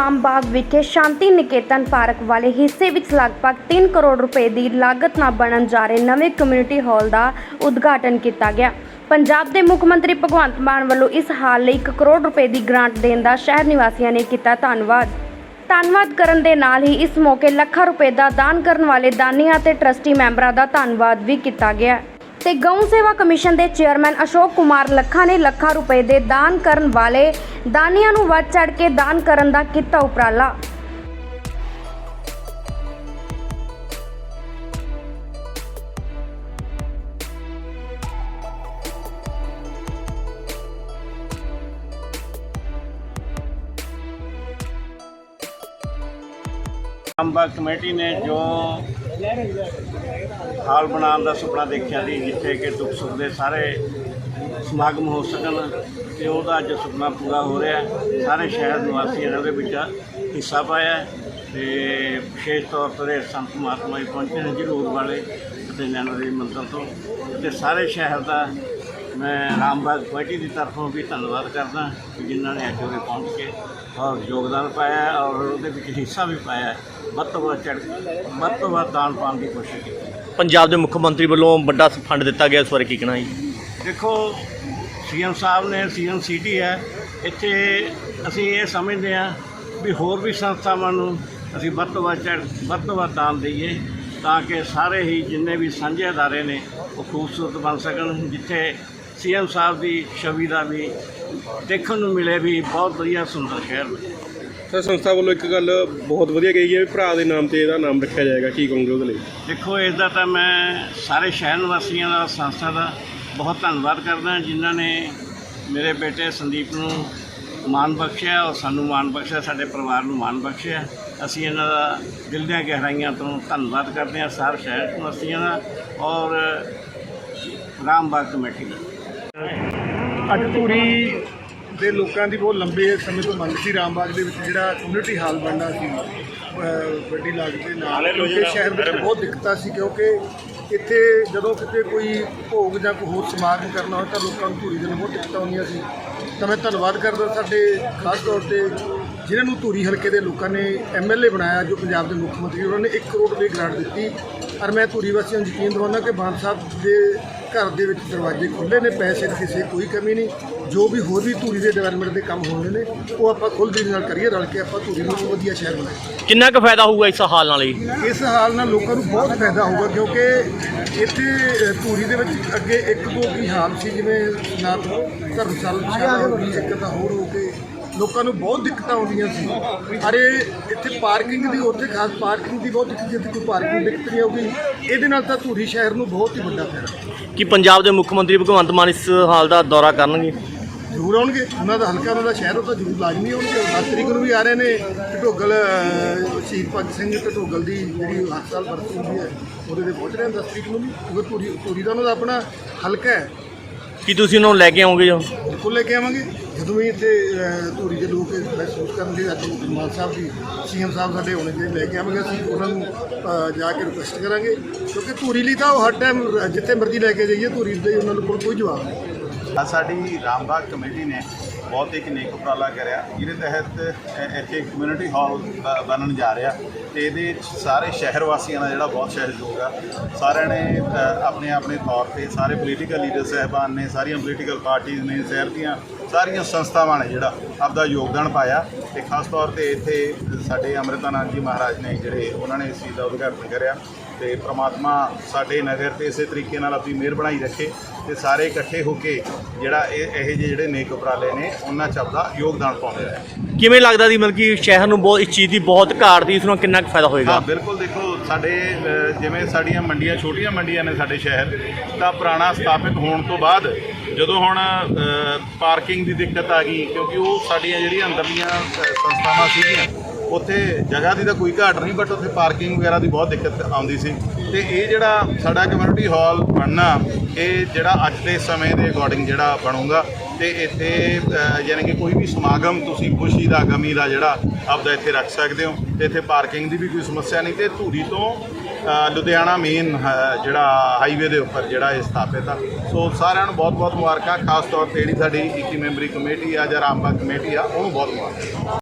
ਰਾਮਬਾਗ ਵਿਖੇ ਸ਼ਾਂਤੀ ਨਿਕੇਤਨ ਪਾਰਕ ਵਾਲੇ ਹਿੱਸੇ ਵਿੱਚ ਲਗਭਗ 3 ਕਰੋੜ ਰੁਪਏ ਦੀ ਲਾਗਤ ਨਾਲ ਬਣਨ ਜਾ ਰਹੇ ਨਵੇਂ ਕਮਿਊਨਿਟੀ ਹਾਲ ਦਾ ਉਦਘਾਟਨ ਕੀਤਾ ਗਿਆ। ਪੰਜਾਬ ਦੇ ਮੁੱਖ ਮੰਤਰੀ ਭਗਵੰਤ ਮਾਨ ਵੱਲੋਂ ਇਸ ਹਾਲ ਲਈ 1 ਕਰੋੜ ਰੁਪਏ ਦੀ ਗ੍ਰਾਂਟ ਦੇਣ ਦਾ ਸ਼ਹਿਰ ਨਿਵਾਸੀਆਂ ਨੇ ਕੀਤਾ ਧੰਨਵਾਦ। ਧੰਨਵਾਦ ਕਰਨ ਦੇ ਨਾਲ ਹੀ ਇਸ ਮੌਕੇ ਲੱਖਾਂ ਰੁਪਏ ਦਾ ਦਾਨ ਕਰਨ ਵਾਲੇ ਦਾਨੀਆਂ ਅਤੇ ਟਰਸਟੀ ਮੈਂਬਰਾਂ ਦਾ ਧੰਨਵਾਦ ਵੀ ਕੀਤਾ ਗਿਆ। ਤੇ ਗਊ ਸੇਵਾ ਕਮਿਸ਼ਨ ਦੇ ਚੇਅਰਮੈਨ ਅਸ਼ੋਕ ਕੁਮਾਰ ਲੱਖਾ ਨੇ ਲੱਖਾਂ ਰੁਪਏ ਦੇ ਦਾਨ ਕਰਨ ਵਾਲੇ ਦਾਨੀਆਂ ਨੂੰ ਵੱਧ ਚੜ ਕੇ ਦਾਨ ਕਰਨ ਦਾ ਕੀਤਾ ਉਪਰਾਲਾ। ਅੰਬਾ ਕਮੇਟੀ ਨੇ ਜੋ ਹਾਲ ਬਣਾਉਣ ਦਾ ਸੁਪਨਾ ਦੇਖਿਆ ਸੀ ਜਿੱਥੇ ਕਿ ਦੁੱਖ ਸੁੱਖ ਦੇ ਸਾਰੇ ਸਮਾਗਮ ਹੋ ਸਕਣ ਤੇ ਉਹਦਾ ਅੱਜ ਸੁਪਨਾ ਪੂਰਾ ਹੋ ਰਿਹਾ ਸਾਰੇ ਸ਼ਹਿਰ ਨਿਵਾਸੀ ਇਹਨਾਂ ਦੇ ਵਿੱਚ ਹਿੱਸਾ ਪਾਇਆ ਹੈ ਤੇ ਵਿਸ਼ੇਸ਼ ਤੌਰ ਤੇ ਸੰਤ ਮਹਾਤਮਾ ਜੀ ਪਹੁੰਚੇ ਨੇ ਜ਼ਰੂਰ ਵਾਲੇ ਅਤੇ ਨੈਣਾ ਦੇ ਮੰਦਰ ਤੋਂ। ਤੇ ਸਾਰੇ ਸ਼ਹਿਰ ਦਾ ਮੈਂ ਰਾਮਬਾਗ ਕਮੇਟੀ ਦੀ ਤਰਫੋਂ ਵੀ ਧੰਨਵਾਦ ਕਰਦਾ ਕਿ ਜਿਨ੍ਹਾਂ ਨੇ ਅੱਜ ਉਰੇ ਪਹੁੰਚ ਕੇ ਔਰ ਯੋਗਦਾਨ ਪਾਇਆ ਔਰ ਉਹਦੇ ਵਿੱਚ ਹਿੱਸਾ ਵੀ ਪਾਇਆ। ਵੱਧ ਤੋਂ ਵੱਧ ਚੜ੍ਹ ਵੱਧ ਤੋਂ ਵੱਧ ਦਾਨ ਪਾਉਣ ਦੀ ਕੋਸ਼ਿਸ਼ ਕੀਤੀ ਪੰਜਾਬ ਦੇ ਮੁੱਖ ਮੰਤਰੀ ਵੱਲੋਂ ਵੱਡਾ ਫੰਡ ਦਿੱਤਾ ਗਿਆ ਇਸ ਬਾਰੇ ਕੀ ਕਹਿਣਾ ਜੀ ਦੇਖੋ ਸੀਐਮ ਸਾਹਿਬ ਨੇ ਸੀਐਮ ਸਿਟੀ ਹੈ ਇੱਥੇ ਅਸੀਂ ਇਹ ਸਮਝਦੇ ਹਾਂ ਵੀ ਹੋਰ ਵੀ ਸੰਸਥਾਵਾਂ ਨੂੰ ਅਸੀਂ ਵੱਧ ਤੋਂ ਵੱਧ ਚੜ੍ਹ ਵੱਧ ਤੋਂ ਵੱਧ ਦਾਨ ਦਈਏ ਤਾਂ ਕਿ ਸਾਰੇ ਹੀ ਜਿੰਨੇ ਵੀ ਸਾਂਝੇ ਅਦਾਰੇ ਨੇ ਉਹ ਖੂਬਸੂਰਤ ਬਣ ਸਕਣ ਜਿੱਥੇ ਸੀਐਮ ਸਾਹਿਬ ਦੀ ਛਵੀ ਦਾ ਵੀ ਦੇਖਣ ਨੂੰ ਮਿਲੇ ਵੀ ਬਹੁਤ ਵਧੀਆ ਸੁੰਦਰ ਸ਼ਹਿਰ ਨੇ। ਸਰ ਸੰਸਥਾ ਵੱਲੋਂ ਇੱਕ ਗੱਲ ਬਹੁਤ ਵਧੀਆ ਕਹੀ ਹੈ ਵੀ ਭਰਾ ਦੇ ਨਾਮ ਤੇ ਇਹਦਾ ਨਾਮ ਰੱਖਿਆ ਜਾਏਗਾ ਕੀ ਕਹੋਗੇ ਉਹਦੇ ਲਈ? ਦੇਖੋ ਇਸ ਦਾ ਤਾਂ ਮੈਂ ਸਾਰੇ ਸ਼ਹਿਰ ਨਿਵਾਸੀਆਂ ਦਾ ਸੰਸਥਾ ਦਾ ਬਹੁਤ ਧੰਨਵਾਦ ਕਰਦਾ ਜਿਨ੍ਹਾਂ ਨੇ ਮੇਰੇ ਬੇਟੇ ਸੰਦੀਪ ਨੂੰ ਮਾਣ ਬਖਸ਼ਿਆ ਔਰ ਸਾਨੂੰ ਮਾਣ ਬਖਸ਼ਿਆ ਸਾਡੇ ਪਰਿਵਾਰ ਨੂੰ ਮਾਣ ਬਖਸ਼ਿਆ। ਅਸੀਂ ਇਹਨਾਂ ਦਾ ਦਿਲ ਦੀਆਂ ਗਹਿਰਾਈਆਂ ਤੋਂ ਧੰਨਵਾਦ ਕਰਦੇ ਹਾਂ ਸਾਰੇ ਸ਼ਹਿਰ ਨਿਵਾਸੀਆਂ ਦਾ ਔਰ ਰਾਮਬਾਗ ਕਮੇਟੀ ਦਾ। ਅੱਜ ਧੂਰੀ ਦੇ ਲੋਕਾਂ ਦੀ ਬਹੁਤ ਲੰਬੇ ਸਮੇਂ ਤੋਂ ਮੰਗ ਸੀ ਰਾਮਬਾਗ ਦੇ ਵਿੱਚ ਜਿਹੜਾ ਕਮਿਊਨਿਟੀ ਹਾਲ ਬਣਨਾ ਸੀ ਵੱਡੀ ਲਾਗਤ ਦੇ ਨਾਲ। ਕਿਉਂਕਿ ਸ਼ਹਿਰ ਵਿੱਚ ਬਹੁਤ ਦਿੱਕਤਾਂ ਸੀ ਕਿਉਂਕਿ ਇੱਥੇ ਜਦੋਂ ਕਿਤੇ ਕੋਈ ਭੋਗ ਜਾਂ ਕੋਈ ਹੋਰ ਸਮਾਗਮ ਕਰਨਾ ਹੋਵੇ ਤਾਂ ਲੋਕਾਂ ਨੂੰ ਧੂਰੀ ਦੇ ਨਾਲ ਬਹੁਤ ਦਿੱਕਤਾਂ ਆਉਂਦੀਆਂ ਸੀ। ਤਾਂ ਮੈਂ ਧੰਨਵਾਦ ਕਰਦਾ ਸਾਡੇ ਖਾਸ ਤੌਰ ਤੇ ਜਿਨ੍ਹਾਂ ਨੂੰ ਧੂਰੀ ਹਲਕੇ ਦੇ ਲੋਕਾਂ ਨੇ ਐਮਐਲਏ ਬਣਾਇਆ ਜੋ ਪੰਜਾਬ ਦੇ ਮੁੱਖ ਮੰਤਰੀ ਉਹਨਾਂ ਨੇ 1 ਕਰੋੜ ਰੁਪਏ ਗ੍ਰਾਂਟ ਦਿੱਤੀ। ਔਰ ਮੈਂ ਧੂਰੀ ਵਾਸੀਆਂ ਨੂੰ ਯਕੀਨ ਦਿਵਾਉਂਦਾ ਕਿ ਮਾਨ ਸਾਹਿਬ ਦੇ ਘਰ ਦੇ ਵਿੱਚ ਦਰਵਾਜ਼ੇ ਖੁੱਲ੍ਹੇ ਨੇ ਪੈਸੇ ਦੀ ਕਿਸੇ ਕੋਈ ਕਮੀ ਨਹੀਂ। ਜੋ ਵੀ ਹੋਰ ਵੀ ਧੂਰੀ ਦੇ ਡਿਵੈਲਪਮੈਂਟ ਦੇ ਕੰਮ ਹੋਣੇ ਨੇ ਉਹ ਆਪਾਂ ਖੁੱਲ੍ਹ ਦਿਲ ਨਾਲ ਕਰੀਏ ਰਲ ਕੇ ਆਪਾਂ ਧੂਰੀ ਨੂੰ ਵਧੀਆ ਸ਼ਹਿਰ ਬਣਾਈਏ। ਕਿੰਨਾ ਕੁ ਫਾਇਦਾ ਹੋਊਗਾ ਇਸ ਹਾਲ ਨਾਲ ਜੀ? ਇਸ ਹਾਲ ਨਾਲ ਲੋਕਾਂ ਨੂੰ ਬਹੁਤ ਫਾਇਦਾ ਹੋਊਗਾ ਕਿਉਂਕਿ ਇੱਥੇ ਅ, ਧੂਰੀ ਦੇ ਵਿੱਚ ਅੱਗੇ ਇੱਕ ਦੋ ਕੀ ਹਾਲ ਸੀ ਜਿਵੇਂ ਨਾ ਧਰਮਸ਼ਾਲਾ ਗਈ ਇੱਕ ਤਾਂ ਹੋਰ ਹੋ ਕੇ ਲੋਕਾਂ ਨੂੰ ਬਹੁਤ ਦਿੱਕਤਾਂ ਆਉਂਦੀਆਂ ਸੀ। ਅਰੇ ਇੱਥੇ ਪਾਰਕਿੰਗ ਦੀ ਉੱਥੇ ਖਾਸ ਪਾਰਕਿੰਗ ਦੀ ਬਹੁਤ ਦਿੱਕਤ ਇੱਥੇ ਕੋਈ ਪਾਰਕਿੰਗ ਦਿੱਕਤ ਨਹੀਂ ਆਉਗੀ ਇਹਦੇ ਨਾਲ ਤਾਂ ਧੂਰੀ ਸ਼ਹਿਰ ਨੂੰ ਬਹੁਤ ਹੀ ਵੱਡਾ ਫਾਇਦਾ। ਕਿ ਪੰਜਾਬ ਦੇ ਮੁੱਖ ਮੰਤਰੀ ਭਗਵੰਤ ਮਾਨ ਇਸ ਹਾਲ ਦਾ ਦੌਰਾ ਕਰਨਗੇ? ਜ਼ਰੂਰ ਆਉਣਗੇ। ਉਹਨਾਂ ਦਾ ਹਲਕਾ ਉਹਨਾਂ ਦਾ ਸ਼ਹਿਰ ਉਹ ਤਾਂ ਜ਼ਰੂਰ ਲਾਜ਼ਮੀ ਆਉਣਗੇ। 10 ਤਰੀਕ ਨੂੰ ਵੀ ਆ ਰਹੇ ਨੇ ਢੋਗਲ ਸ਼ਹੀਦ ਭਗਤ ਸਿੰਘ ਢੋਗਲ ਦੀ ਜਿਹੜੀ ਹਰ ਸਾਲ ਬਰਸੀ ਹੁੰਦੀ ਹੈ ਉਹਦੇ ਤੇ ਪਹੁੰਚ ਰਹੇ ਨੇ 10 ਤਰੀਕ ਨੂੰ ਵੀ। ਕਿਉਂਕਿ ਧੂਰੀ ਧੂਰੀ ਦਾ ਉਹਨਾਂ ਦਾ ਆਪਣਾ ਹਲਕਾ ਹੈ। ਕੀ ਤੁਸੀਂ ਉਹਨਾਂ ਨੂੰ ਲੈ ਕੇ ਆਓਗੇ ਜੋ? ਬਿਲਕੁਲ ਲੈ ਕੇ ਆਵਾਂਗੇ। ਜਦੋਂ ਵੀ ਇੱਥੇ ਧੂਰੀ ਦੇ ਲੋਕ ਮਹਿਸੂਸ ਕਰਨਗੇ, ਅੱਜ ਮਾਨ ਸਾਹਿਬ ਦੀ ਸੀਐਮ ਸਾਹਿਬ ਸਾਡੇ ਹੋਣੇ ਚਾਹੀਦੇ ਲੈ ਕੇ ਆਵਾਂਗੇ, ਅਸੀਂ ਉਹਨਾਂ ਨੂੰ ਜਾ ਕੇ ਰਿਕੁਐਸਟ ਕਰਾਂਗੇ। ਕਿਉਂਕਿ ਧੂਰੀ ਲਈ ਤਾਂ ਉਹ ਹਰ ਟਾਈਮ ਜਿੱਥੇ ਮਰਜ਼ੀ ਲੈ ਕੇ ਜਾਈਏ, ਧੂਰੀ ਦੇ ਉਹਨਾਂ ਨੂੰ ਕੋਲ ਕੋਈ ਜਵਾਬ ਨਹੀਂ। ਅੱਜ ਸਾਡੀ ਰਾਮਬਾਗ ਕਮੇਟੀ ਨੇ ਬਹੁਤ ਇੱਕ ਨੇਕ ਉਪਰਾਲਾ ਕਰਿਆ। ਜਿਹਦੇ ਤਹਿਤ ਇੱਥੇ ਕਮਿਊਨਿਟੀ ਹਾਲ ਬ- ਬਣਨ ਜਾ ਰਿਹਾ ਤੇ ਇਹਦੇ ਸਾਰੇ ਸ਼ਹਿਰ ਵਾਸੀਆਂ ਦਾ ਜਿਹੜਾ ਬਹੁਤ ਸਹਿਯੋਗ ਆ। ਸਾਰਿਆਂ ਨੇ ਆਪਣੇ ਆਪਣੇ ਤੌਰ ਤੇ ਸਾਰੇ ਪੋਲੀਟੀਕਲ ਲੀਡਰ ਸਹਿਬਾਨ ਨੇ, ਸਾਰੀਆਂ ਪੋਲੀਟੀਕਲ ਪਾਰਟੀਆਂ ਨੇ, ਸ਼ਹਿਰ ਦੀਆਂ ਸਾਰੀਆਂ ਸੰਸਥਾਵਾਂ ਨੇ ਜਿਹੜਾ ਆਪਦਾ ਯੋਗਦਾਨ ਪਾਇਆ। ਤੇ ਖਾਸ ਤੌਰ ਤੇ ਇੱਥੇ ਸਾਡੇ ਅੰਮ੍ਰਿਤਾਨੰਦ ਜੀ ਮਹਾਰਾਜ ਨੇ ਜਿਹੜੇ ਉਹਨਾਂ ਨੇ ਇਸ ਚੀਜ਼ ਦਾ ਉਦਘਾਟਨ ਕਰਿਆ। ਤੇ ਪ੍ਰਮਾਤਮਾ ਸਾਡੇ ਨਗਰ ਤੇ ਇਸੇ ਤਰੀਕੇ ਨਾਲ ਆਪਣੀ ਮਿਹਰ ਬਣਾਈ ਰੱਖੇ ਤੇ ਸਾਰੇ ਇਕੱਠੇ ਹੋ ਕੇ ਜਿਹੜਾ ਇਹ ਇਹੋ ਜਿਹੇ ਜਿਹੜੇ ਨੇਕ ਉਪਰਾਲੇ ਨੇ ਉਹਨਾਂ 'ਚ ਆਪਦਾ ਯੋਗਦਾਨ ਪਾਉਂਦੇ ਰਹੇ। ਕਿਵੇਂ ਲੱਗਦਾ ਦੀ ਮਤਲਬ ਕਿ ਸ਼ਹਿਰ ਨੂੰ ਬਹੁਤ ਇਸ ਚੀਜ਼ ਦੀ ਬਹੁਤ ਘਾਟ ਦੀ ਇਸ ਨੂੰ ਕਿੰਨਾ ਕੁ ਫਾਇਦਾ ਹੋਏਗਾ? ਹਾਂ ਬਿਲਕੁਲ ਦੇਖੋ ਸਾਡੇ ਅ, ਜਿਵੇਂ ਸਾਡੀਆਂ ਮੰਡੀਆਂ ਛੋਟੀਆਂ ਮੰਡੀਆਂ ਨੇ ਸਾਡੇ ਸ਼ਹਿਰ ਤਾਂ ਪੁਰਾਣਾ ਸਥਾਪਿਤ ਹੋਣ ਤੋਂ ਬਾਅਦ ਜਦੋਂ ਹੁਣ ਪਾਰਕਿੰਗ ਦੀ ਦਿੱਕਤ ਆ ਗਈ ਕਿਉਂਕਿ ਉਹ ਸਾਡੀਆਂ ਜਿਹੜੀਆਂ ਅੰਦਰਲੀਆਂ ਅ, ਸੰਸਥਾਵਾਂ ਸੀਗੀਆਂ ਉੱਥੇ ਜਗ੍ਹਾ ਦੀ ਤਾਂ ਕੋਈ ਘਾਟ ਨਹੀਂ ਬਟ ਉੱਥੇ ਪਾਰਕਿੰਗ ਵਗੈਰਾ ਦੀ ਬਹੁਤ ਦਿੱਕਤ ਆਉਂਦੀ ਸੀ। ਤੇ ਇਹ ਜਿਹੜਾ ਸਾਡਾ ਕਮਿਊਨਿਟੀ ਹਾਲ ਬਣਨਾ ਇਹ ਜਿਹੜਾ ਅੱਜ ਦੇ ਸਮੇਂ ਦੇ ਅਕੋਰਡਿੰਗ ਜਿਹੜਾ ਬਣੂਗਾ ਤੇ ਇੱਥੇ ਅ, ਯਾਨੀ ਕਿ ਕੋਈ ਵੀ ਸਮਾਗਮ ਤੁਸੀਂ ਖੁਸ਼ੀ ਦਾ ਗਮੀ ਦਾ ਜਿਹੜਾ ਆਪਦਾ ਇੱਥੇ ਰੱਖ ਸਕਦੇ ਹੋ। ਤੇ ਇੱਥੇ ਪਾਰਕਿੰਗ ਦੀ ਵੀ ਕੋਈ ਸਮੱਸਿਆ ਨਹੀਂ ਤੇ ਧੂਰੀ ਤੋਂ ਲੁਧਿਆਣਾ ਮੇਨ ਜਿਹੜਾ ਹਾਈਵੇ ਦੇ ਉੱਪਰ ਜਿਹੜਾ ਇਹ ਸਥਾਪਿਤ ਆ। ਸੋ ਸਾਰਿਆਂ ਨੂੰ ਬਹੁਤ ਬਹੁਤ ਮੁਬਾਰਕਾਂ ਖਾਸ ਤੌਰ ਤੇ ਜਿਹੜੀ ਸਾਡੀ 21 ਮੈਂਬਰੀ ਕਮੇਟੀ ਆ ਜਾਂ ਰਾਮਬਾਗ ਕਮੇਟੀ ਆ ਉਹਨੂੰ ਬਹੁਤ ਮੁਬਾਰਕਾਂ।